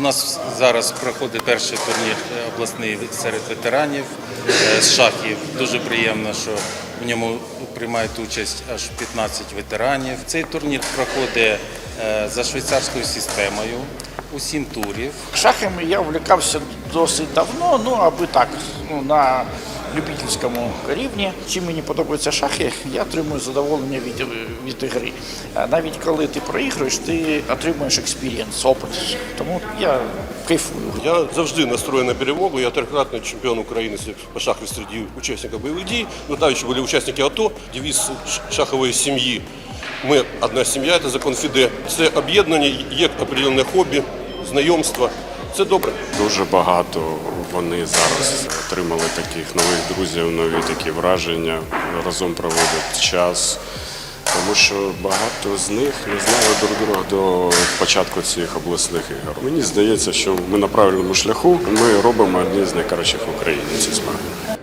нас зараз проходить перший турнір е, обласний серед ветеранів е, з шахів. Дуже приємно, що в ньому приймають участь аж 15 ветеранів. Цей турнір проходить е, за швейцарською системою у сім турів. Шахами я увлекався досить давно, ну аби так, ну, на любительському рівні. Чим мені подобаються шахи, я отримую задоволення від, від гри. А Навіть коли ти проігруєш, ти отримуєш експірієнс, опит. Тому я кайфую. Я завжди настроєн на перемогу. Я трикратний чемпіон України по шаху серед учасників бойових дій. Ну, там ще були учасники АТО. Девіз шахової сім'ї. Ми одна сім'я, це закон ФІДЕ. Це об'єднання, є определенне хобі, знайомство. Це добре. Дуже багато вони зараз отримали таких нових друзів, нові такі враження, разом проводять час. Тому що багато з них не знали друг друга до початку цих обласних ігор. Мені здається, що ми на правильному шляху. Ми робимо одні з найкращих в Україні ці змагання.